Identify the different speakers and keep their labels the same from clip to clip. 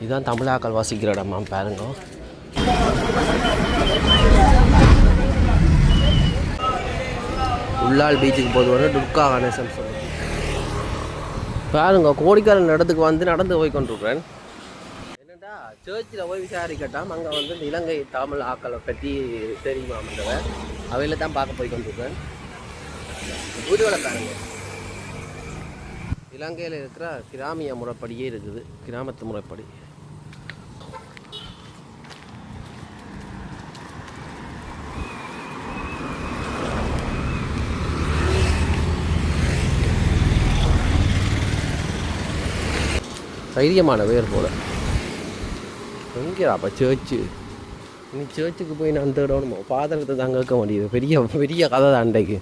Speaker 1: இதுதான் தமிழாக்கள் வாசிக்கிற இடமா பாருங்க. உள்ளால் பீச்சுக்கு போது வந்து துர்கா கணேசன் சொல்லி பாருங்க கோடிக்காரன் இடத்துக்கு வந்து நடந்து போய் கொண்டிருக்கிறேன். என்னடா சர்ச்சில் போய் விசாரிக்கட்டாம். அங்கே வந்து இந்த இலங்கை தமிழ் ஆக்களை பற்றி தெரியுமான்றவன் அவையில தான் பார்க்க போய் கொண்டிருக்கிறேன். வீடுகளை பாருங்க. இலங்கையில் இருக்கிற கிராமிய முறைப்படியே இருக்குது. கிராமத்து முறைப்படி. தைரியமான பேர் போல. எங்கேடாப்பா சேர்ச்சு நீ சேர்ச்சுக்கு போய் நான் தேடணுமோ பாதகத்தை தாங்க இருக்க முடியுது பெரிய பெரிய கதை தான் அண்டைக்கு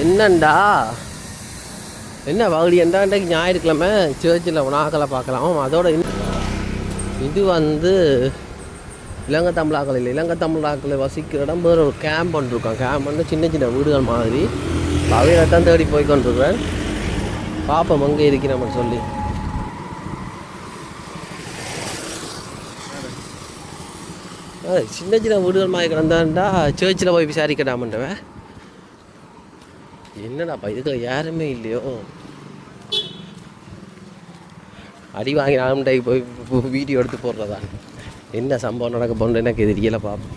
Speaker 1: என்னண்டா? என்ன பகுதி அண்டைக்கு ஞாயிற்றுக்கிழமை சேர்ச்சில் உணாக்களை பார்க்கலாம்? அதோட இது வந்து இலங்கை தமிழாக்கள் இல்லை. இலங்கை தமிழாக்களை வசிக்கிற இடம் வேறு ஒரு கேம்ப் பண்ணிருக்கோம் கேம்ப் வந்து சின்ன சின்ன வீடுகள் மாதிரி. அவையில தான் தேடி போய் கொண்டிருக்கிறேன். பாப்போம் அங்கே இருக்கிறோம்னு சொல்லி. சின்ன சின்ன வீடுகள் மாதிரி கிடந்தாண்டா சேர்ச்சில் போய் விசாரிக்கடாமன்றவன் என்னடாப்பா இதுக்கு யாருமே இல்லையோ? அடி வாங்கி வாங்கினாலும் போய் வீடியோ எடுத்து போடுறதா? என்ன சம்பவம் நடக்க போன்னு எனக்கு தெரியலை பார்ப்போம்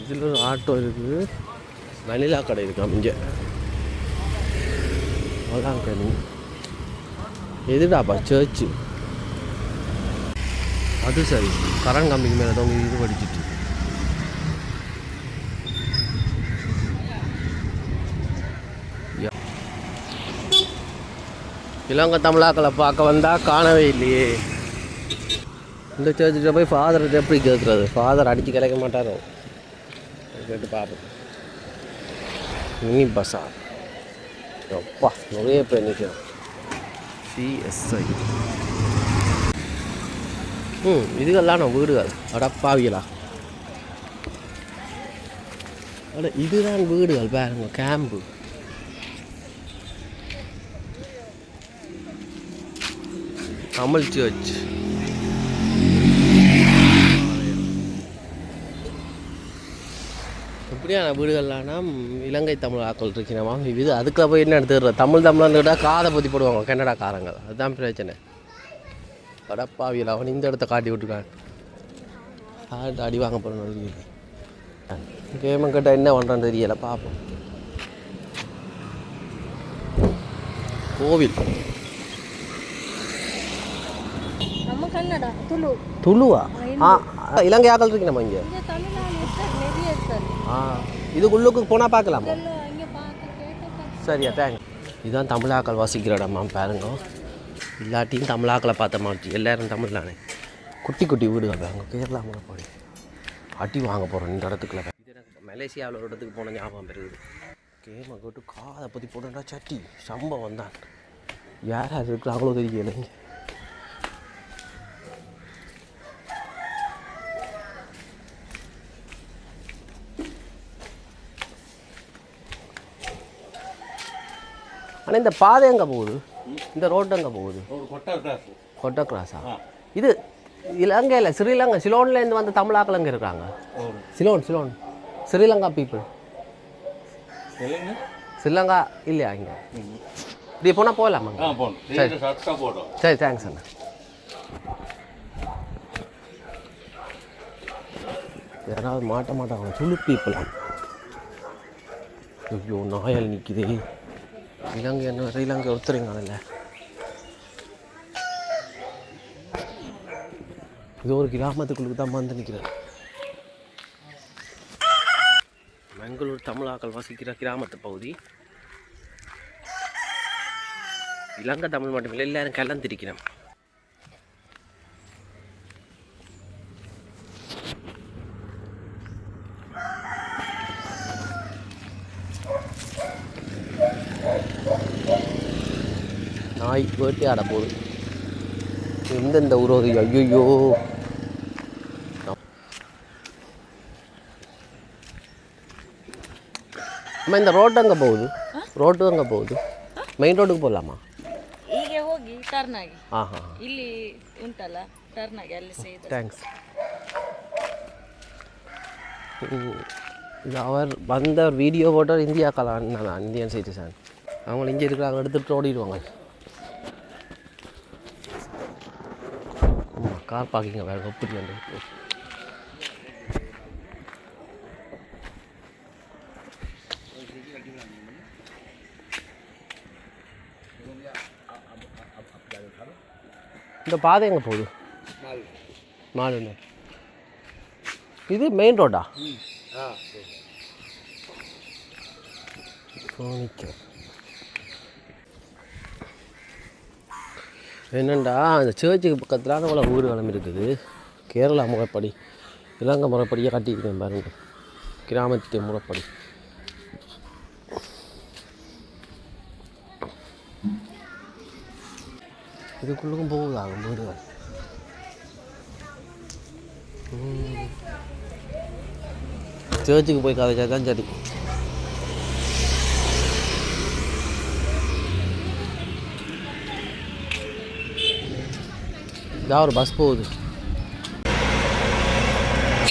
Speaker 1: இதில் ஒரு ஆட்டோ இருக்குது. வனிலா கடை இருக்காம் இங்கே. வேளாங்கண்ணி எதுடாப்பா சர்ச்சு அது சரி. கரண்ட் கம்பிக்கு மேலே தொங்க இது படிச்சுட்டு யா. இலங்கை தமிழாக்களை பார்க்க வந்தால் காணவே இல்லையே. இந்த சர்ச்சுக்கிட்ட போய் ஃபாதர் எப்படி கேட்குறது? ஃபாதர் அடித்து கிடைக்க மாட்டாரோ? கேட்டு பார்ப்போம். மினி பஸ்ஸா அப்பா நிறைய பேர் நிற்கிறோம் சிஎஸ்ஐ ம் இதுகள்லாம் நான் வீடுகள். அடப்பாவிகளா அட இதுதான் வீடுகள் பாருங்க கேம்பு தமிழ் சர்ச் எப்படியான வீடுகள்லாம்னா இலங்கை தமிழ் ஆக்கள் இருக்கிறமா இது அதுக்குள்ள போய் என்ன எடுத்துக்கிற தமிழ் தமிழ்னுட்டா காதை பற்றி போடுவாங்க கன்னடாக்காரங்க. அதுதான் பிரச்சனை. அடப்பாவியில் அவன் இந்த இடத்த காட்டி விட்டுருக்கான். அடி வாங்க போகிறோம் கேமன் கிட்ட என்ன பண்ணுறான்னு தெரியல பார்ப்போம் கோவில். துளுவா? ஆ இலங்கை. ஆக்கள் இருக்கு நம்ம இங்கே. ஆ இதுக்குள்ளுக்கு போனால் பார்க்கலாமா? சரியா தேங்க் இதுதான் தமிழாக்கள் வசிக்கிற இடமா பாருங்க. இல்லாட்டியும் தமிழாக்களை பார்த்த மாதிரி எல்லாரும் தமிழ்லானே குட்டி குட்டி வீடுகள் பாருங்க கேரளா முறை போய் அடி வாங்க போகிறோம் இந்த இடத்துக்குள்ள. மலேசியாவில் ஒரு இடத்துக்கு போன ஞாபகம் பெருகுது கேமை போட்டு காதை பற்றி போட்டா சட்டி சம்பவம் தான். யார் யார் இருக்கிறாங்களோ தெரியல ஆனால் இந்த பாதை எங்கே போகுது? இந்த ரோடு எங்கே போகுது?
Speaker 2: கொட்டை கிராஸ்
Speaker 1: இது இலங்கையில் ஸ்ரீலங்கா சிலோன்லேருந்து வந்த தமிழாக்கள் அங்கே இருக்காங்க.
Speaker 2: ஒரு
Speaker 1: சிலோன் சிலோன். ஸ்ரீலங்கா பீப்புள் ஸ்ரீலங்கா இல்லையா இங்கே? இப்படி போனால்
Speaker 2: போகணும்
Speaker 1: சரி.
Speaker 2: சரி
Speaker 1: தேங்க்ஸ் அண்ணா. யாராவது மாட்ட மாட்டாங்க துளு பீப்புள் ஐயோ நாயால் நிற்குதே இலங்கை என்ன ஸ்ரீலங்கை ஒருத்தருங்கானல்ல இது ஒரு கிராமத்துக்குள்ளுக்கு தான் வந்து நிற்கிறேன் மங்களூர் தமிழாக்கள் வசிக்கிற கிராமத்து பகுதி. இலங்கை தமிழ் மட்டுமில்லை எல்லாரும் கலந்திருக்கிறோம். வேட்டையாட போகுது எந்தெந்த உருவம் ஐயோ அம்மா இந்த ரோட்டு அங்கே போகுது ரோட்டு அங்கே போகுது மெயின் ரோட்டுக்கு போகலாமா
Speaker 3: ಹೀಗೆ ಹೋಗಿ ಟರ್ನ್ ಆಗಿ
Speaker 1: ಹಾಂ ಹಾಂ
Speaker 3: ಇಲ್ಲಿ ಉಂಟಲ್ಲ ಟರ್ನ್ ಆಗಿ ಅಲ್ಲಿ ಸಹ
Speaker 1: தேங்க்ஸ் இது அவர் வந்தவர் வீடியோ போட்டவர் இந்தியா கலான் நான் இந்தியன் சிட்டிசன் அவங்க இங்கே இருக்கிறாங்க எடுத்துகிட்டு ஓடிடுவாங்க கார் பார்க்கிங்க வேறு எப்படி வந்து இந்த பாதை எங்கே போகுது? நாலு இது மெயின் ரோடா ஃபர்னிச்சர் என்னண்டா அந்த சர்ச்சுக்கு பக்கத்தில் அவ்வளோ கிளம்பி இருக்குது. கேரளா முறைப்படி இலங்கை முறைப்படியாக கட்டிக்கிட்டேன் பாருங்க. கிராமத்து முறைப்படி இதுக்குள்ளுக்கும் போகுதாங்க வீடுகள் சர்ச்சுக்கு போய் கதைச்சா தான் சரி. ಯಾವ್ರು ಬಸ್ ಹೋಗುದು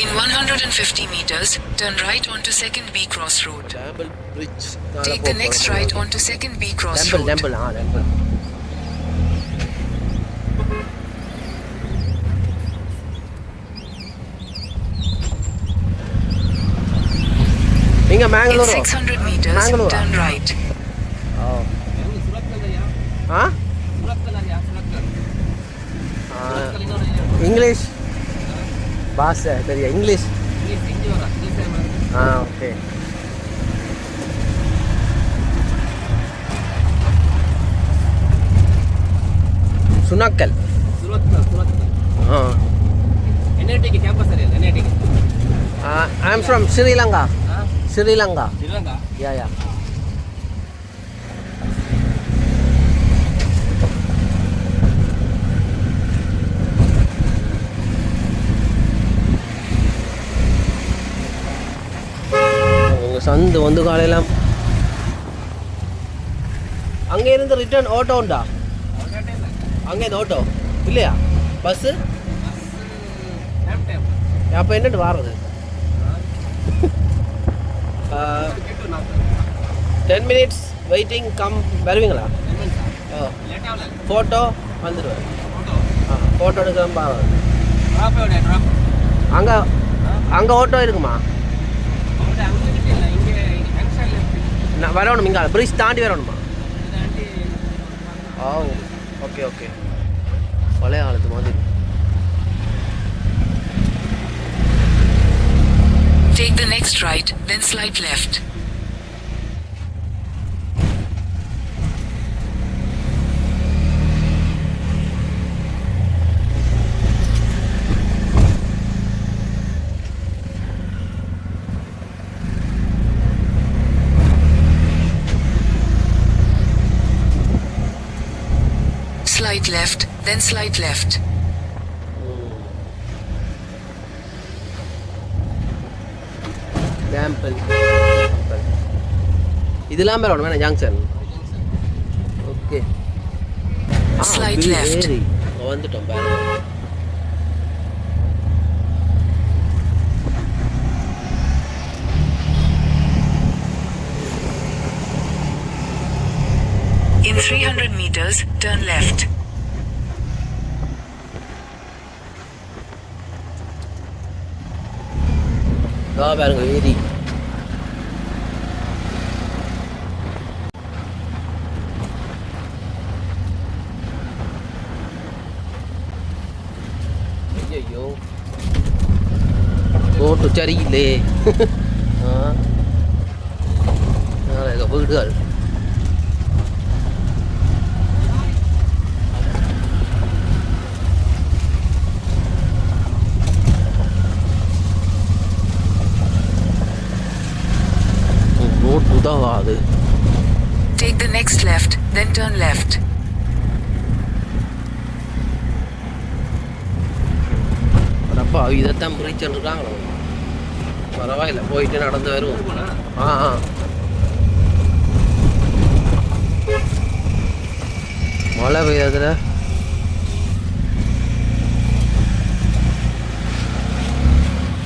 Speaker 4: In 150 meters, turn right onto Second B Cross Road. Take the next right onto Second B Cross
Speaker 1: temple
Speaker 4: Road.
Speaker 1: Temple ಹಾಂ temple
Speaker 4: In 600 meters, turn right.
Speaker 1: ಹಾಂ ఇంగ్లీష్ భాష తెలియ ఇంగ్లీష్ ఓకే సునక్కల్
Speaker 5: ఎన్ఐటికి క్యాంపస్ అది ఎన్ఐటికి
Speaker 1: I'm from Sri Lanka Sri Lanka Sri Lanka yeah yeah சந்து வந்து காலையில். அங்கே இருந்து ரிட்டர்ன் ஆட்டோ உண்டா? அங்கே இந்த ஆட்டோ இல்லையா? பஸ்ஸு அப்போ என்னட்டு வாரது? டென் மினிட்ஸ் வெயிட்டிங் கம் வருவீங்களா? ஃபோட்டோ வந்துடுவேன். ஃபோட்டோ
Speaker 5: எடுக்கிற
Speaker 1: அங்கே அங்கே ஆட்டோ இருக்குமா? இங்கே பிரிட்ஜ் தாண்டி வரணுமா?
Speaker 5: అంటే
Speaker 1: ஓ ஓகே ஓகே. பழைய காலத்து மாதிரி.
Speaker 4: Take the next right, then slide left. Slide left, then slide left.
Speaker 1: Temple இதெல்லாம் வரணும் வேணா ஜங்ஷன் ஓகே
Speaker 4: Slide left.
Speaker 1: ஏறி வந்துட்டோம் பாருங்க
Speaker 4: In 300 meters, turn left.
Speaker 1: இதோ பாருங்க ஏரி ஐயோ ரோட்டு சரியில்லே ஆ நாளைக்கு உதவாது
Speaker 4: Take the next left, then turn left.
Speaker 1: அப்பா இதைத்தான் பிரிச்சல் இருக்காங்களோ பரவாயில்ல போயிட்டு நடந்து வருவோம். ஆ ஆ. மழை பெய்யாதுல?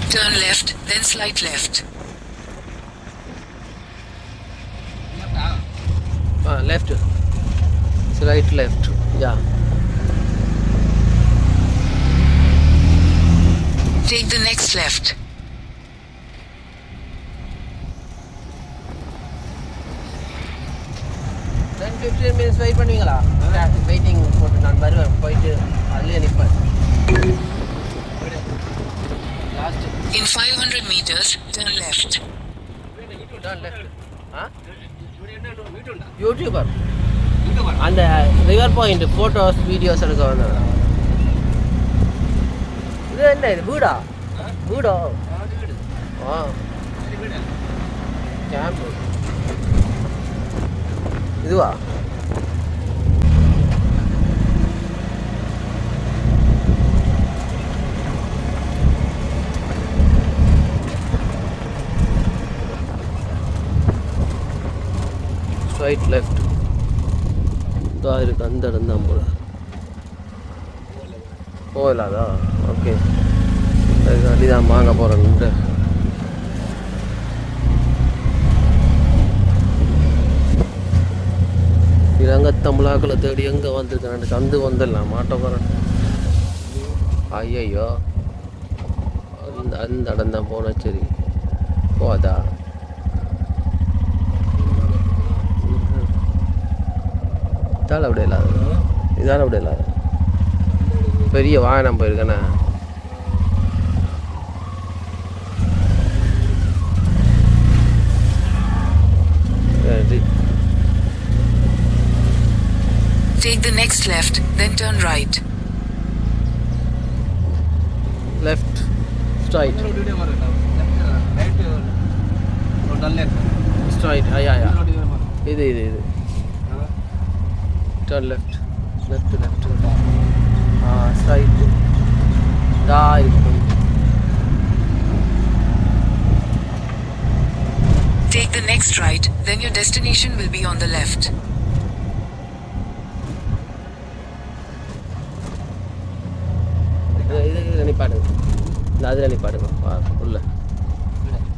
Speaker 4: Turn left, then slight left.
Speaker 1: Ah left right left yeah
Speaker 4: Take the next left.
Speaker 1: Ten fifteen minutes wait பண்ணுவீங்களா வெயிட்டிங் போட்டு நான் வருவேன் போயிட்டு அதுலேயே நிற்பேன் last
Speaker 4: In 500 meters, turn left.
Speaker 1: Left ah YouTuber. அந்த ரிவர் பாயிண்ட் ஃபோட்டோஸ் வீடியோஸ் எடுக்க வந்தது இது என்ன இது வீடா? வீடோ? ஆ. கேம்ப். இதுவா? ரைட் லெஃப்ட் தான் இருக்கு அந்த இடம் தான் போல. போகலாதா? ஓகே. அதுக்காண்டி தான் வாங்க போகிறேன்ட்டு இலங்கை தமிழாக்களை தேடி எங்கே வந்திருக்கேன் சந்து வந்துடலாம் மாட்ட போகிறேன் ஐயையோ. அந்த அந்த இடம் தான் போனேன் சரி. போதா இதால் அப்படி இல்லாத இதால் அப்படி இல்லாத பெரிய வாகனம் போயிருக்கேண்ணே சரி.
Speaker 4: Take the next left, then turn right.
Speaker 1: Left straight straight ஐயா ஐயா இது இது இது. டர்ன் லெஃப்ட் லெஃப்ட் லெஃப்ட் ஆ ஸ்ட்ரைட் தா இருக்கும்
Speaker 4: Take the next right, then your destination will be on the left.
Speaker 1: இது நிப்பாடுங்க இந்த அதில் நிப்பாடுங்க உள்ள.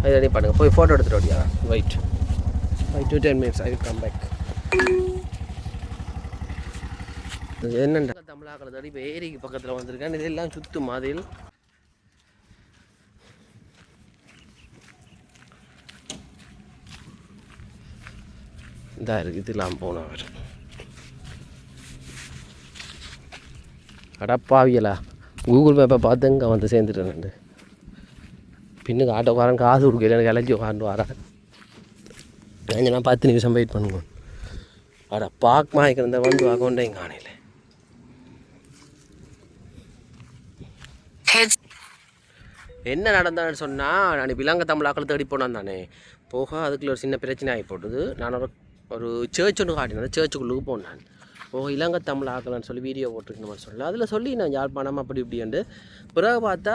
Speaker 1: இதில் நிப்பாடுங்க போய் ஃபோட்டோ எடுத்துட்டு ஓடியா wait five to ten minutes I will come back என்னண்டா தமிழாக்களை தடி இப்போ ஏரிக்கு பக்கத்தில் வந்திருக்கேன் இதெல்லாம் சுத்து மாதிரி இதாக இருக்கு இதெல்லாம் போனோம் அவர் அடப்பாவியலா கூகுள் மேப்பை பார்த்து இங்கே வந்து சேர்ந்துட்டேன் பின்னுக்கு ஆட்டோக்காரன் காசு கொடுக்கல எனக்கு இலஞ்சி உட்காந்து வரேன் நான் பத்து நிமிஷம் வெயிட் பண்ணுவோம் அட பாக் மாய்க்கிறத வந்து அக்கௌண்ட்டே காணையில் என்ன நடந்தான்னு சொன்னால் நான் இப்போ இலங்கை தமிழாக்கள் தேடி போனான் தானே. போக அதுக்குள்ள ஒரு சின்ன பிரச்சனை ஆகி போட்டுது. நான் ஒரு ஒரு சர்ச் ஒன்று காட்டினேன். சர்ச்சுக்குள்ளுக்கு போனேன் போக இலங்கை தமிழ் ஆக்கலான்னு சொல்லி வீடியோ போட்டிருக்கணும்னு சொல்லி. அதில் சொல்லி நான் யாழ்ப்பாணம் அப்படி இப்படின்ட்டு. பிறகு பார்த்தா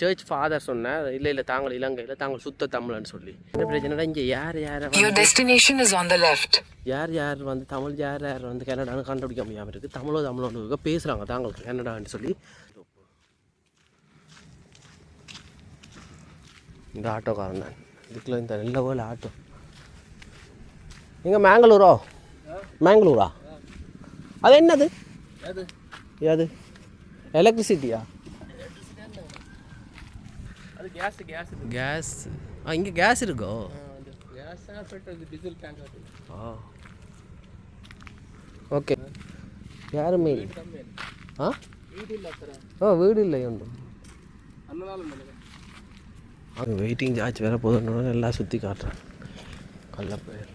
Speaker 1: சர்ச் ஃபாதர் சொன்னேன் இல்லை இல்லை தாங்கள் இலங்கையில் தாங்கள் சுத்த தமிழன்னு சொல்லி. என்ன பிரச்சனை இங்கே யார் யாரை
Speaker 4: Your
Speaker 1: வந்து
Speaker 4: destination is on the left.
Speaker 1: யார் யார் வந்து தமிழ் யார் யார் வந்து கன்னடான்னு கண்டுபிடிக்க முடியாமல் இருக்குது தமிழோ தமிழோன்னு பேசுகிறாங்க தாங்களுக்கு கன்னடான்னு சொல்லி. இந்த ஆட்டோக்காரன் தான். இதுக்குள்ளே இந்த நல்ல வேலை ஆட்டோ. எங்கே மேங்களூரோ? மேங்களூரா? அது என்னது? அது எலக்ட்ரிசிட்டியா
Speaker 5: கேஸ்
Speaker 1: ஆ இங்கே கேஸ் இருக்கோ? ஆ ஓகே. யாருமே ஆ?
Speaker 5: வீடு
Speaker 1: இல்லை உண்டு வெயிட்டிங் சார்ஜ் வேறு போதுன்னு எல்லாம் சுற்றி காட்டுறேன் கள்ளப்பயர்.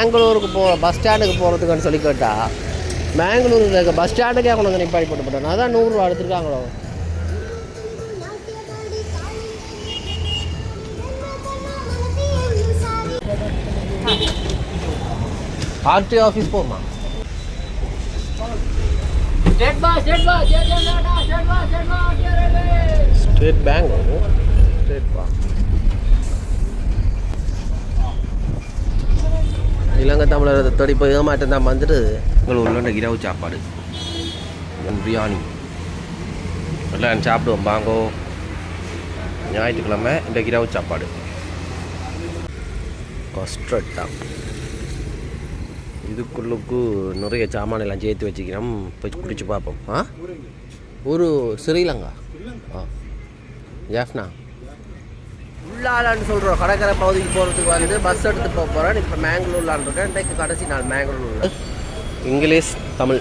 Speaker 1: மேங்களூருக்கு போ பஸ் ஸ்டாண்டுக்கு போகிறதுக்குன்னு சொல்லி கேட்டா மேங்களூரில் இருக்க பஸ் ஸ்டாண்டுக்கே கொண்டு வந்து நிப்பாடி போட்டு போட்டேன் அதான் நூறுரூவா எடுத்துருக்காங்களோ? ஆர்டி ஆஃபீஸ் போமா ஸ்டேட் பேங்க் ஸ்டேட் பேங்க் இலங்கை தமிழர் தேடி போய் ஏமாட்டம் தான் வந்துட்டு. எங்கள் ஊரில் இரவு சாப்பாடு. பிரியாணி. எல்லாம் சாப்பிடுவோம். பாங்கோ ஞாயிற்றுக்கிழமை இந்த இரவு சாப்பாடு. கஸ்டர்ட் தான். இதுக்குள்ளுக்கு நிறைய சாமான எல்லாம் சேர்த்து வச்சுக்கிறோம். போய் குடிச்சு பார்ப்போம். ஆ? ஒரு ஸ்ரீலங்கா ஆ. ஜாஃப்னா? உள்ளாலான்னு சொல்கிறோம் கடற்கரை பகுதிக்கு போகிறதுக்கு வந்து பஸ் எடுத்து போக போகிறேன் இப்போ மேங்களூர்லான் இருக்கேன். இன்றைக்கு கடைசி நாள் மேங்களூரில் English Tamil.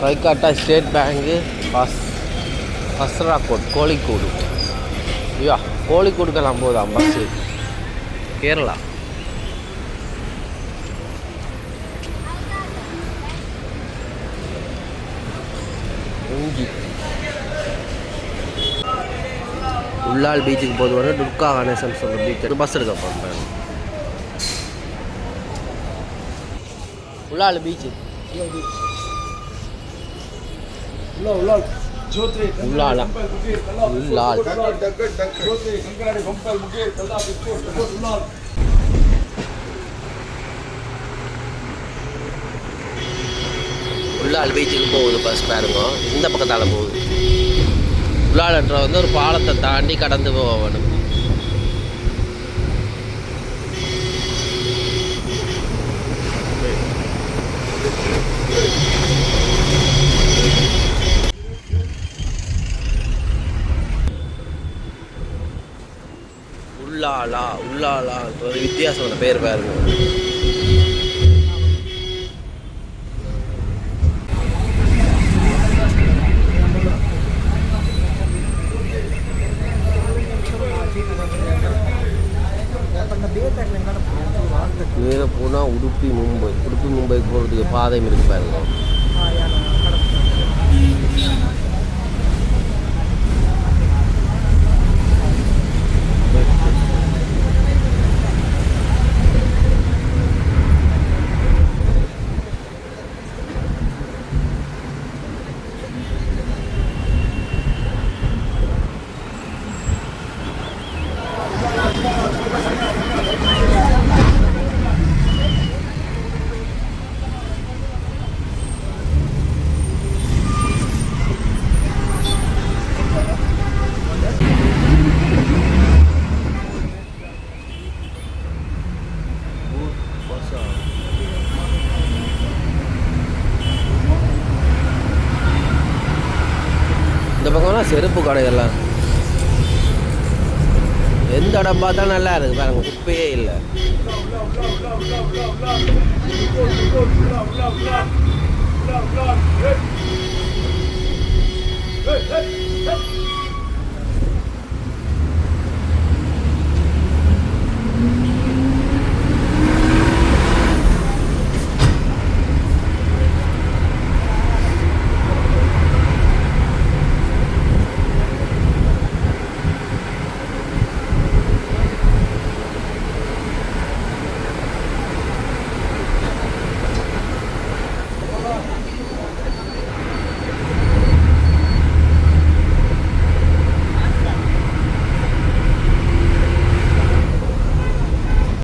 Speaker 1: Kolkata state bank bus Basra கோட் கோழிக்கோடு. ஐயா கோழிக்கோடுக்கெல்லாம் போதாம் பஸ்ஸு கேரளா. இஞ்சி உள்ளால் பீச்சுக்கு போது வர துர்கா கணேசன் சொல்கிற பீச் பஸ் எடுக்க போகிறேன் உள்ளால் பீச்சு உள்ளாலா? உள்ளால். உள்ளால் பீச்சுக்கு போகுது பஸ் பாருங்க. இந்த பக்கத்தால் போகுது. உள்ளாடற்ற வந்து ஒரு பாலத்தை தாண்டி கடந்து போகணும் உள்ளாலா உள்ளாலான்றது வித்தியாசமான பேர் பாருங்க. பாதையும் பாதை பாருங்கள் பாருங்க இந்த கடை எல்லாம் கடைகள்லாம். எந்த இடம் பார்த்தாலும் நல்லா இருக்கு பாருங்க.